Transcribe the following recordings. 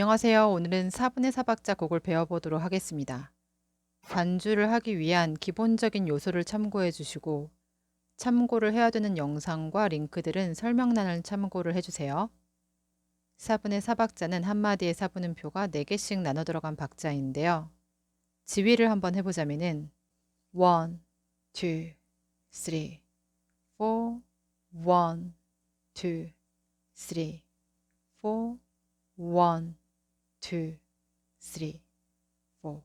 안녕하세요. 오늘은 4분의 4박자 곡을 배워보도록 하겠습니다. 반주를 하기 위한 기본적인 요소를 참고해 주시고 참고를 해야 되는 영상과 링크들은 설명란을 참고를 해주세요. 4분의 4박자는 한마디의 4분음표가 4개씩 나눠 들어간 박자인데요. 지휘를 한번 해보자면 은 1, 2, 3, 4, 1, 2, 3, 4, 1, 2, 3, 4.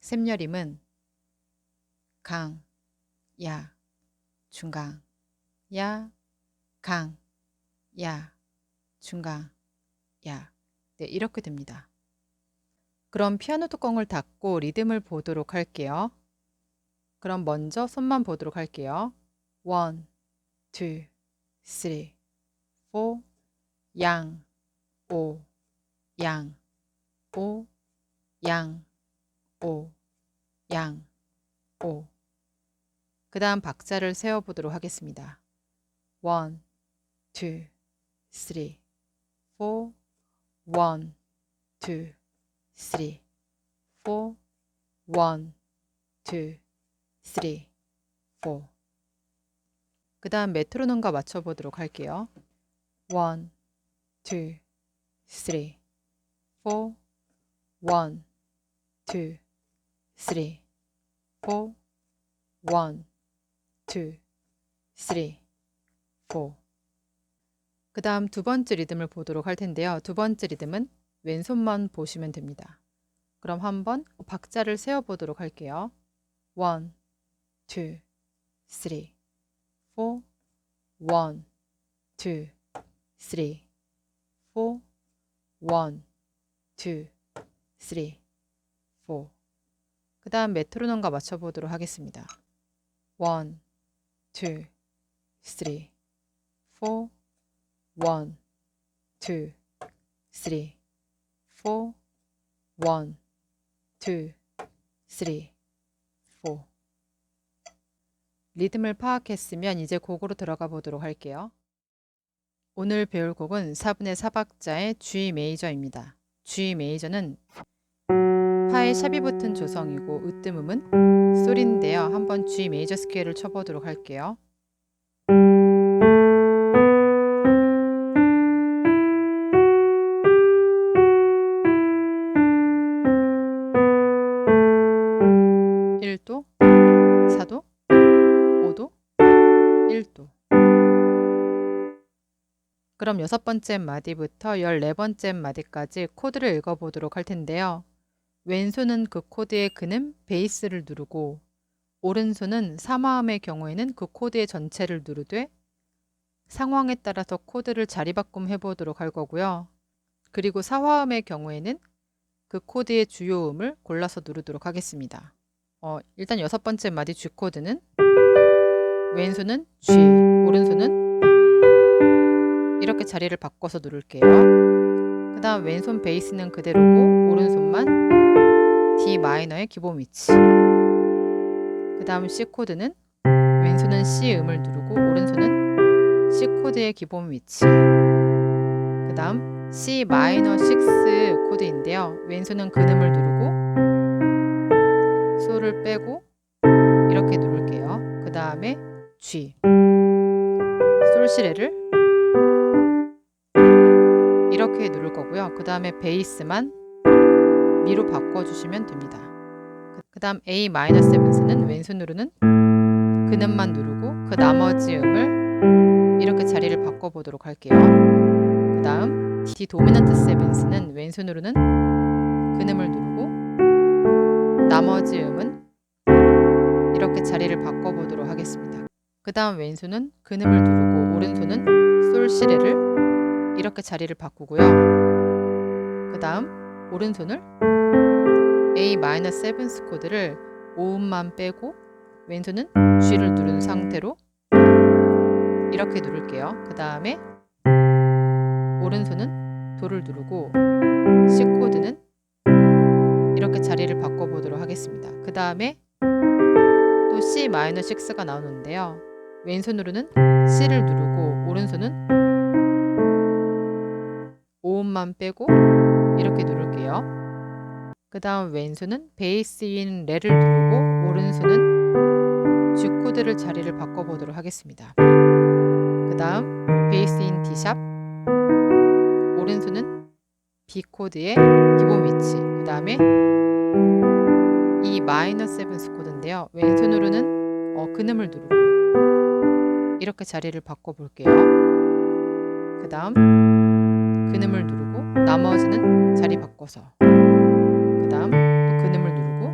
샘여림은 강, 야, 중강, 야, 강, 야, 중강, 야. 네, 이렇게 됩니다. 그럼 피아노 뚜껑을 닫고 리듬을 보도록 할게요. 그럼 먼저 손만 보도록 할게요. 1, 2, 3, 4, 양, 오, 양, 오, 양, 오, 양, 오. 그 다음 박자를 세어보도록 하겠습니다. 1, 2, 3, 4, 1, 2, 3, 4, 1, 2, 3, 4. 그 다음 메트로놈과 맞춰보도록 할게요. 1, 2, 3, 4, 1, 2, 3, 4, 1, 2, 3, 4. 그 다음 두 번째 리듬을 보도록 할 텐데요. 두 번째 리듬은 왼손만 보시면 됩니다. 그럼 한번 박자를 세어 보도록 할게요. 1, 2, 3, 4, 1, 2, 3, 4, 1, 2, 3, 4. 그 다음 메트로놈과 맞춰보도록 하겠습니다. 1, 2, 3, 4, 1, 2, 3, 4, 1, 2, 3, 4. 리듬을 파악했으면 이제 곡으로 들어가 보도록 할게요. 오늘 배울 곡은 4분의 4박자의 G 메이저입니다. G 메이저는 파의 샵이 붙은 조성이고 으뜸음은 솔인데요. 한번 G 메이저 스케일을 쳐보도록 할게요. 일도사도오도일도 그럼 여섯 번째 마디부터 열네 번째 마디까지 코드를 읽어보도록 할 텐데요. 왼손은 그 코드의 근음 베이스를 누르고 오른손은 사마음의 경우에는 그 코드의 전체를 누르되 상황에 따라서 코드를 자리바꿈 해보도록 할 거고요. 그리고 사화음의 경우에는 그 코드의 주요 음을 골라서 누르도록 하겠습니다. 어, 일단 여섯 번째 마디 G 코드는 왼손은 G, 오른손은 이렇게 자리를 바꿔서 누를게요. 그 다음 왼손 베이스는 그대로고 오른손만 D 마이너의 기본 위치. 그 다음 C 코드는 왼손은 C 음을 누르고 오른손은 C 코드의 기본 위치. 그 다음 C 마이너 6 코드인데요. 왼손은 근음을 누르고 솔을 빼고 이렇게 누를게요. 그 다음에 G 솔시레를 이렇게 누를 거고요. 그 다음에 베이스만 미로 바꿔주시면 됩니다. 그 다음 A 마이너스 세븐스는 왼손으로는 근음만 누르고 그 나머지 음을 이렇게 자리를 바꿔보도록 할게요. 그 다음 D 도미넌트 세븐스는 왼손으로는 근음을 누르고 나머지 음은 이렇게 자리를 바꿔보도록 하겠습니다. 그 다음 왼손은 근음을 누르고 오른손은 솔시레를 이렇게 자리를 바꾸고요. 그 다음 오른손을 A-7 코드를 5음만 빼고 왼손은 G를 누른 상태로 이렇게 누를게요. 그 다음에 오른손은 도를 누르고 C 코드는 이렇게 자리를 바꿔보도록 하겠습니다. 그 다음에 또 C-6가 나오는데요. 왼손으로는 C를 누르고 오른손은 5음만 빼고 이렇게 누를게요. 그 다음 왼손은 베이스인 레를 누르고 오른손은 G 코드를 자리를 바꿔보도록 하겠습니다. 그 다음 베이스인 D샵 오른손은 B 코드의 기본 위치 그 다음에 이 마이너 세븐스 코드인데요. 왼손으로는 어, 근음을 누르고 이렇게 자리를 바꿔볼게요. 그 다음 바꿔서 그 다음 또 근음을 누르고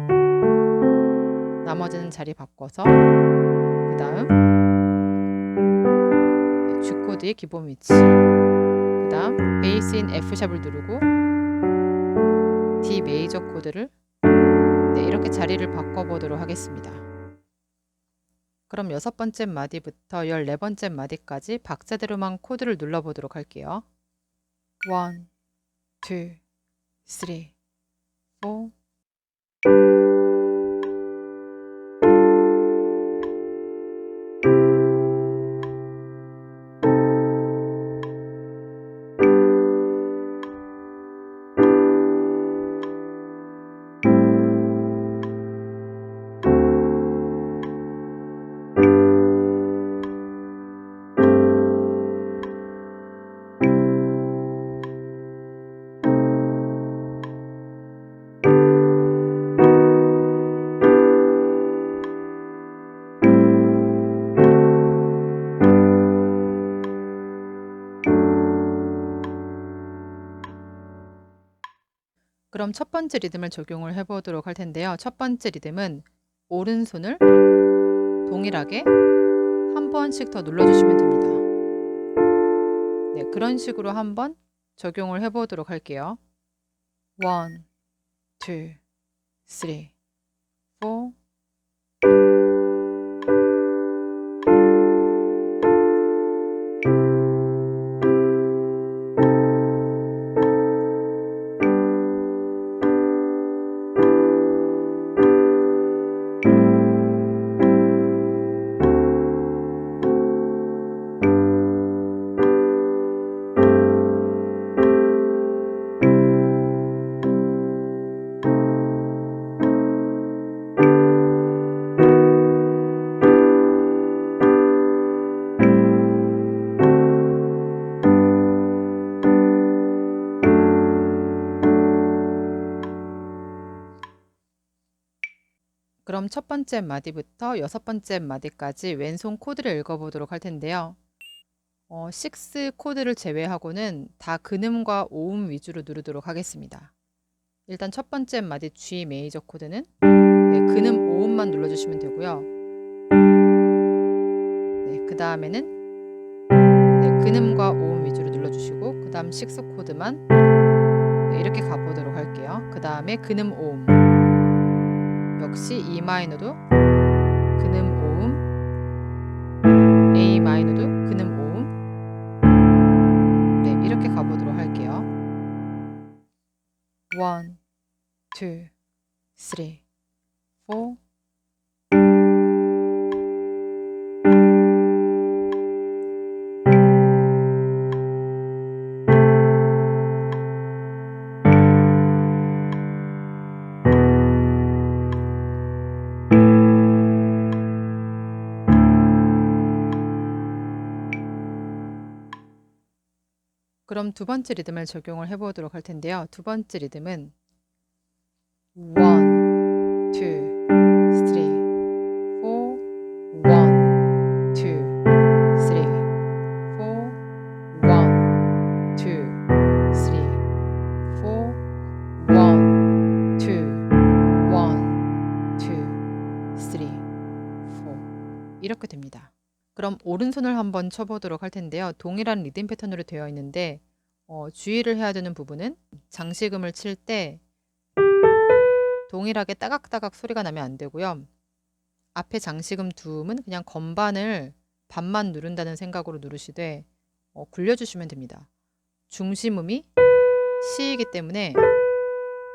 나머지는 자리 바꿔서 그 다음 네, G 코드의 기본 위치 그 다음 베이스인 F샵을 누르고 D 메이저 코드를 네, 이렇게 자리를 바꿔보도록 하겠습니다. 그럼 여섯 번째 마디부터 열네 번째 마디까지 박자대로만 코드를 눌러보도록 할게요. 1, 2, 3, 4 그럼 첫 번째 리듬을 적용을 해보도록 할 텐데요. 첫 번째 리듬은 오른손을 동일하게 한 번씩 더 눌러주시면 됩니다. 네, 그런 식으로 한번 적용을 해보도록 할게요. 1, 2, 3, 4 첫 번째 마디부터 여섯 번째 마디까지 왼손 코드를 읽어보도록 할 텐데요. 어, 6 코드를 제외하고는 다 근음과 오음 위주로 누르도록 하겠습니다. 일단 첫 번째 마디 G 메이저 코드는 네, 근음 오음만 눌러주시면 되고요. 네, 그 다음에는 네, 근음과 오음 위주로 눌러주시고 그 다음 6 코드만 네, 이렇게 가보도록 할게요. 그 다음에 근음 오음 역시 E 마이너도 근음 오음. A 마이너도 근음 오음. 네 이렇게 가보도록 할게요. 1, 2, 3, 4 그럼 두 번째 리듬을 적용을 해보도록 할 텐데요. 두 번째 리듬은 1, 그럼 오른손을 한번 쳐보도록 할 텐데요. 동일한 리듬 패턴으로 되어 있는데 어, 주의를 해야 되는 부분은 장식음을 칠 때 동일하게 따각따각 소리가 나면 안 되고요. 앞에 장식음 두음은 그냥 건반을 반만 누른다는 생각으로 누르시되 어, 굴려주시면 됩니다. 중심음이 시이기 때문에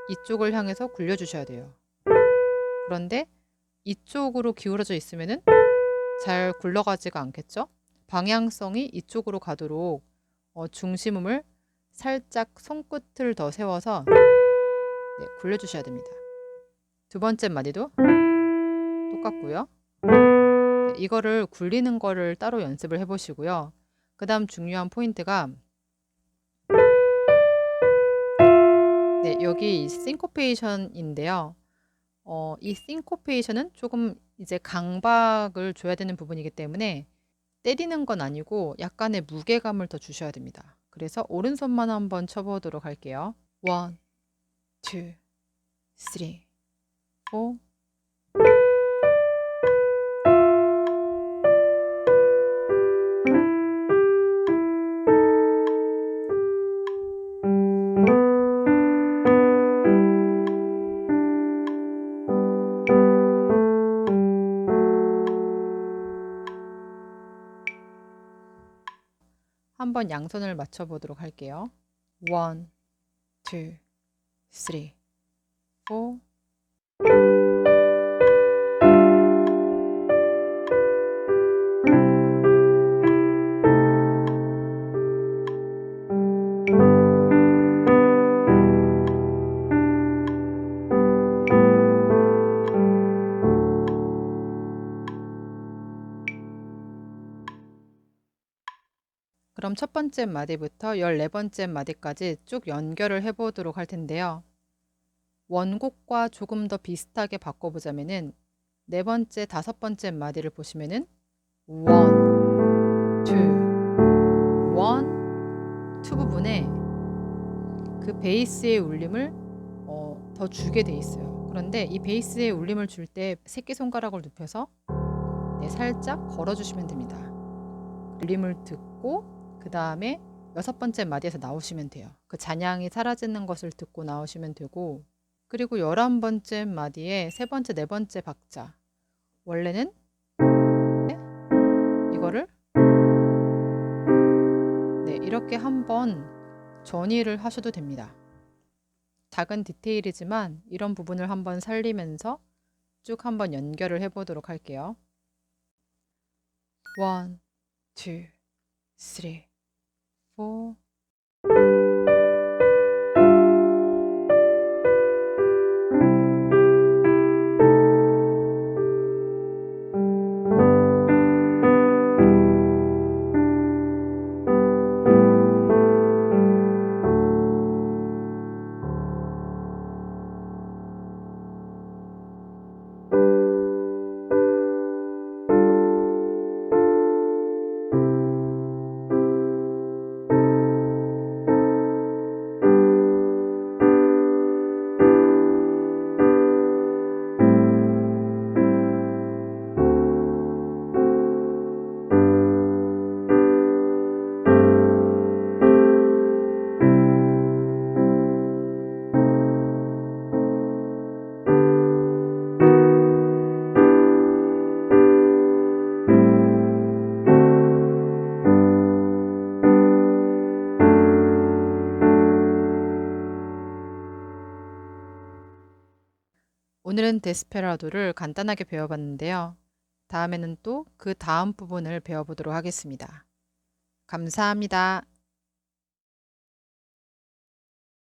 이쪽을 향해서 굴려주셔야 돼요. 그런데 이쪽으로 기울어져 있으면은 잘 굴러가지가 않겠죠? 방향성이 이쪽으로 가도록 어, 중심음을 살짝 손끝을 더 세워서 네, 굴려주셔야 됩니다. 두 번째 마디도 똑같고요. 네, 이거를 굴리는 거를 따로 연습을 해보시고요. 그 다음 중요한 포인트가 네, 여기 이 싱코페이션인데요. 어, 이 싱코페이션은 조금 이제 강박을 줘야 되는 부분이기 때문에 때리는 건 아니고 약간의 무게감을 더 주셔야 됩니다. 그래서 오른손만 한번 쳐보도록 할게요. 1, 2, 3, 4, 한번 양손을 맞춰 보도록 할게요. 1 2 3 4 첫 번째 마디부터 14번째 마디까지 쭉 연결을 해보도록 할 텐데요. 원곡과 조금 더 비슷하게 바꿔보자면은 네 번째, 다섯 번째 마디를 보시면은 원, 투, 원, 투 부분에 그 베이스의 울림을 어, 더 주게 돼 있어요. 그런데 이 베이스의 울림을 줄 때 새끼손가락을 눕혀서 네, 살짝 걸어주시면 됩니다. 울림을 듣고 그 다음에 여섯 번째 마디에서 나오시면 돼요. 그 잔향이 사라지는 것을 듣고 나오시면 되고, 그리고 열한 번째 마디에 세 번째, 네 번째 박자. 원래는 이거를 네, 이렇게 한번 전이를 하셔도 됩니다. 작은 디테일이지만 이런 부분을 한번 살리면서 쭉 한번 연결을 해보도록 할게요. 1, 2, 3. 어? 오늘은 데스페라도를 간단하게 배워봤는데요. 다음에는 또 그 다음 부분을 배워보도록 하겠습니다. 감사합니다.